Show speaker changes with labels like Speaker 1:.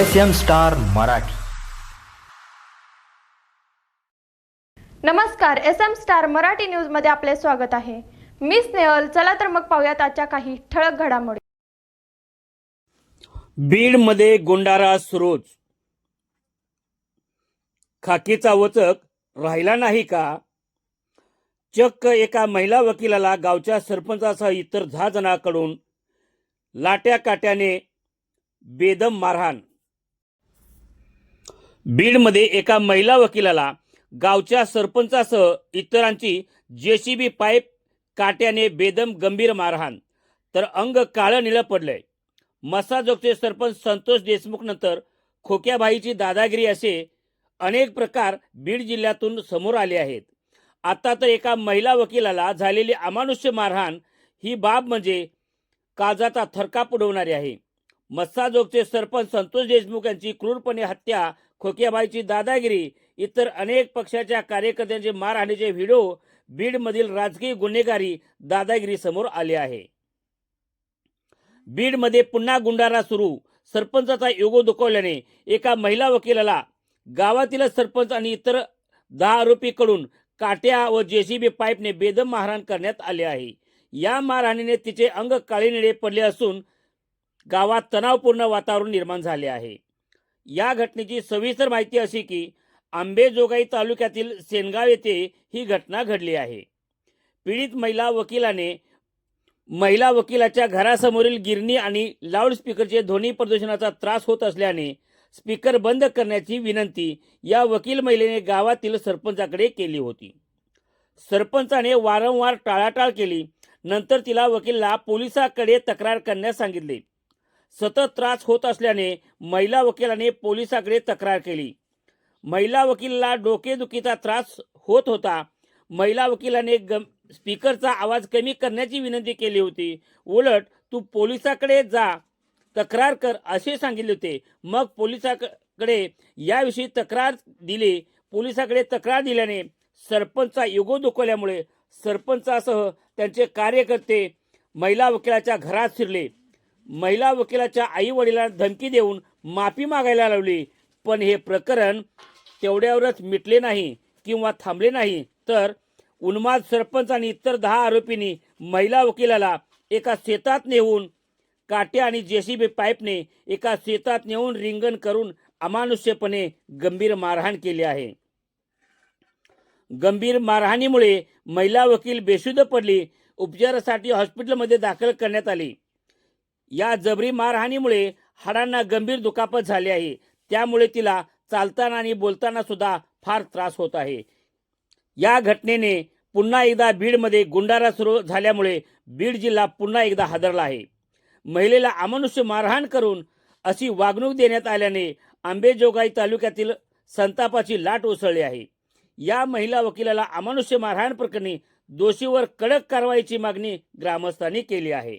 Speaker 1: S M star Marathi
Speaker 2: नमस्कार S M star Marathi न्यूजमध्ये आपले स्वागत आहे. मी स्नेहल चला तर मग पाहूयात आजच्या काही ठळक घडामोडी.
Speaker 3: बीडमध्ये गुंडारा सुरूच खाकीचा वचक राहिला नाही का? चक्क एका महिला वकिलाला गावच्या सरपंचासह इतर दहा जणांकडून लाट्या काट्याने बेदम मारहाण. बीडमध्ये एका महिला वकिलाला गावच्या सरपंचासह इतरांची जेसीबी पाईप काट्याने बेदम गंभीर मारहाण तर अंग काळं निळं पडलंय. मसाजोगचे सरपंच संतोष देशमुख नंतर खोक्याबाईची दादागिरी असे अनेक प्रकार बीड जिल्ह्यातून समोर आले आहेत. आता तर एका महिला वकिलाला झालेली अमानुष्य मारहाण ही बाब म्हणजे काळजाचा थरकाप उडवणारी आहे. मस्साजोगचे सरपंच संतोष देशमुख यांची क्रूरपणे हत्या खोक्याबाईची दादागिरी इतर अनेक पक्षाच्या कार्यकर्त्यांचे मारहाणीचे व्हिडिओ बीडमधील राजकीय गुन्हेगारी दादागिरी समोर आले आहे. बीडमध्ये पुन्हा गुंडारा सुरू. सरपंचाचा योगो दुखवल्याने एका महिला वकिलाला गावातील सरपंच आणि इतर दहा आरोपीकडून काट्या व जेसीबी पाईपने बेदम मारहाण करण्यात आले आहे. या मारहाणीने तिचे अंग काळे निळे पडले असून गावात तणावपूर्ण वातावरण निर्माण झाले आहे. या घटनेची सविस्तर माहिती अशी की आंबेजोगाई तालुक्यातील सेनगाव येथे ही घटना घडली आहे. पीडित महिला वकिलाने महिला वकिलाच्या घरासमोरील गिरणी आणि लाऊडस्पीकरचे ध्वनी प्रदूषणाचा त्रास होत असल्याने स्पीकर बंद करण्याची विनंती या वकील महिलेने गावातील सरपंचाकडे केली होती. सरपंचाने वारंवार टाळाटाळ केली. नंतर तिला वकीलला पोलिसाकडे तक्रार करण्यास सांगितले. सतत त्रास होत असल्याने महिला वकिलाने पोलिसाकडे तक्रार केली. महिला वकीलला डोकेदुखीचा त्रास होत होता. महिला वकिलाने गम स्पीकरचा आवाज कमी करण्याची विनंती केली होती. उलट तू पोलिसाकडे जा तक्रार कर असे सांगितले होते. मग पोलिसाकडे याविषयी तक्रार दिली. पोलिसाकडे तक्रार दिल्याने सरपंचचा युगो दुखवल्यामुळे सरपंचासह त्यांचे कार्यकर्ते महिला वकिलाच्या घरात शिरले. महिला वकिलाच्या आई वडिलांना धमकी देऊन माफी मागायला लावली. पण हे प्रकरण तेवढ्यावरच मिटले नाही किंवा थांबले नाही. तर उन्माद सरपंच आणि इतर दहा आरोपींनी महिला वकिलाला एका शेतात नेऊन काटे आणि जेसीबी पाईपने एका शेतात नेऊन रिंगण करून अमानुष्यपणे गंभीर मारहाण केली आहे. गंभीर मारहाणीमुळे महिला वकील बेशुद्ध पडली. उपचारासाठी हॉस्पिटलमध्ये दाखल करण्यात आली. या जबरी मारहाणीमुळे हाडांना गंभीर दुखापत झाली आहे. त्यामुळे तिला चालताना आणि बोलताना सुद्धा फार त्रास होत आहे. या घटनेने पुन्हा एकदा बीडमध्ये गुंडारा सुरू झाल्यामुळे बीड जिल्हा पुन्हा एकदा हादरला आहे. महिलेला अमानुष्य मारहाण करून अशी वागणूक देण्यात आल्याने आंबेजोगाई तालुक्यातील संतापाची लाट उसळली आहे. या महिला वकिलाला अमानुष्य मारहाण प्रकरणी दोषीवर कडक कारवाईची मागणी ग्रामस्थांनी केली आहे.